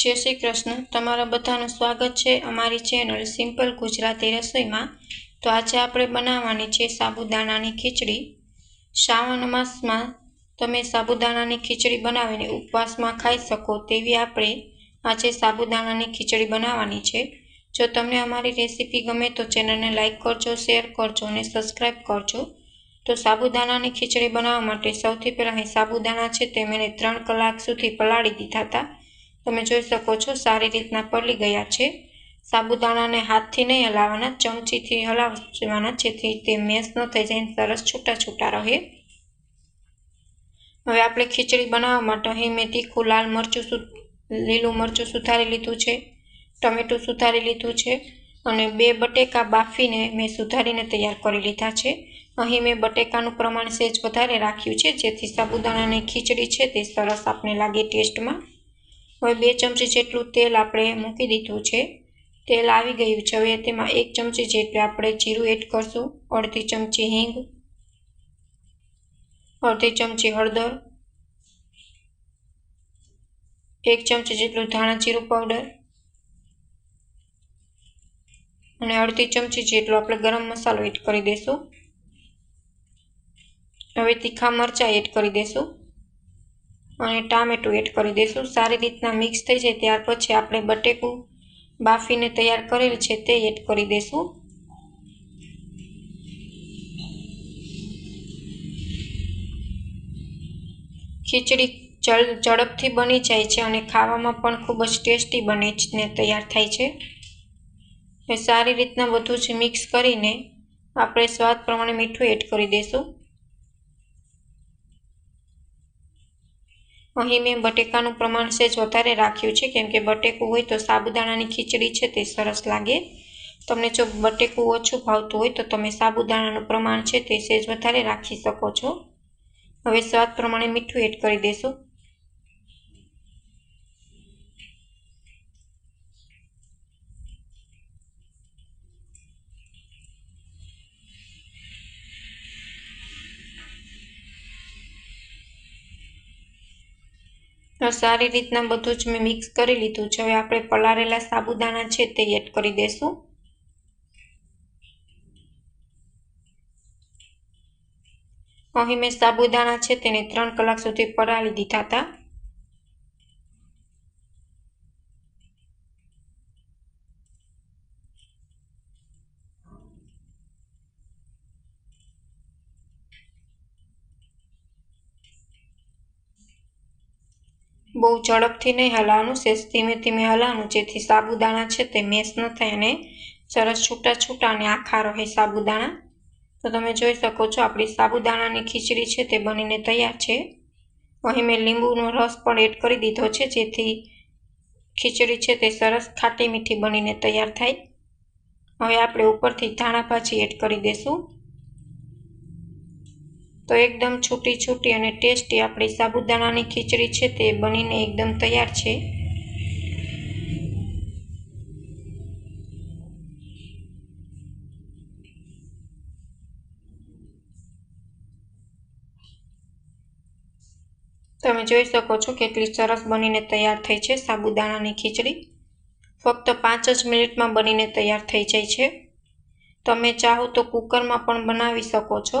જય શ્રી કૃષ્ણ. તમારા બધાનું સ્વાગત છે અમારી ચેનલ સિમ્પલ ગુજરાતી રસોઈમાં. તો આજે આપણે બનાવવાની છે સાબુદાણાની ખીચડી. શ્રાવણ માસમાં તમે સાબુદાણાની ખીચડી બનાવીને ઉપવાસમાં ખાઈ શકો તેવી આપણે આજે સાબુદાણાની ખીચડી બનાવવાની છે. જો તમને અમારી રેસીપી ગમે તો ચેનલને લાઇક કરજો, શેર કરજો અને સબસ્ક્રાઈબ કરજો. તો સાબુદાણાની ખીચડી બનાવવા માટે સૌથી પહેલાં અહીં સાબુદાણા છે તે મેં ત્રણ કલાક સુધી પલાળી દીધા હતા. તમે જોઈ શકો છો, સારી રીતના પલળી ગયા છે. સાબુદાણાને હાથથી નહીં હલાવવાના, ચમચીથી હલાવવાના, જેથી તે મેસ ન થઈ જાય સરસ છૂટા છૂટા રહે. હવે આપણે ખીચડી બનાવવા માટે અહીં મેં તીખું, લાલ મરચું સુ, લીલું મરચું સુધારી લીધું છે, ટમેટું સુધારી લીધું છે અને બે બટેકા બાફીને મેં સુધારીને તૈયાર કરી લીધા છે. અહીં મેં બટેકાનું પ્રમાણ સહેજ વધારે રાખ્યું છે, જેથી સાબુદાણાની ખીચડી છે તે સરસ આપણે લાગે ટેસ્ટમાં. હવે બે ચમચી જેટલું તેલ આપણે મૂકી દીધું છે. તેલ આવી ગયું છે. હવે તેમાં એક ચમચી જેટલું આપણે જીરું એડ કરશું. અડધી ચમચી હિંગ. અડધી ચમચી હળદર. એક ચમચી જેટલું ધાણા જીરું પાવડર. અને અડધી ચમચી જેટલો આપણે ગરમ મસાલો એડ કરી દઈશું હવે તીખા મરચાં એડ કરી દઈશું અને ટામેટું એડ કરી દઈશું. સારી રીતના મિક્સ થઈ જાય ત્યાર પછી આપણે બટેકું બાફીને તૈયાર કરેલ છે તે એડ કરી દઈશું. ખીચડી ઝડપથી બની જાય છે અને ખાવામાં પણ ખૂબ જ ટેસ્ટી બને ને તૈયાર થાય છે. સારી રીતના બધું જ મિક્સ કરીને આપણે સ્વાદ પ્રમાણે મીઠું એડ કરી દઈશું. અહીં મેં બટેકાનું પ્રમાણ સહેજ વધારે રાખ્યું છે. કેમ કે બટેકું હોય તો સાબુદાણાની ખીચડી છે તે સરસ લાગે. તમને જો બટેકું ઓછું ભાવતું હોય તો તમે સાબુદાણાનું પ્રમાણ છે તે સહેજ વધારે રાખી શકો છો. હવે સ્વાદ પ્રમાણે મીઠું એડ કરી દઈશું સારી રીતના બધું જ મેં મિક્સ કરી લીધું છે. હવે આપણે પલાળેલા સાબુદાણા છે તે એડ કરી દઈશું અહીં મેં સાબુદાણા છે તેને ત્રણ કલાક સુધી પલાળી દીધા હતા. બહુ ઝડપથી નહીં હલાવવાનું, સેજ ધીમે ધીમે હલાવવાનું. જેથી સાબુદાણા છે તે મેસ ન થાય અને સરસ છૂટા છૂટા અને આખા રહે સાબુદાણા. તો તમે જોઈ શકો છો, આપણી સાબુદાણાની ખીચડી છે તે બનીને તૈયાર છે. અહીં મેં લીંબુનો રસ પણ એડ કરી દીધો છે, જેથી ખીચડી છે તે સરસ ખાટી મીઠી બનીને તૈયાર થાય. હવે આપણે ઉપરથી ધાણા ભાજી એડ કરી દઈશું તો એકદમ છૂટી છૂટી અને ટેસ્ટી આપણી સાબુદાણાની ખીચડી છે તે બનીને એકદમ તૈયાર છે. તમે જોઈ શકો છો કેટલી સરસ બનીને તૈયાર થઈ છે સાબુદાણાની ખીચડી. ફક્ત પાંચ જ મિનિટમાં બનીને તૈયાર થઈ જાય છે. તમે ચાહો તો કુકરમાં પણ બનાવી શકો છો.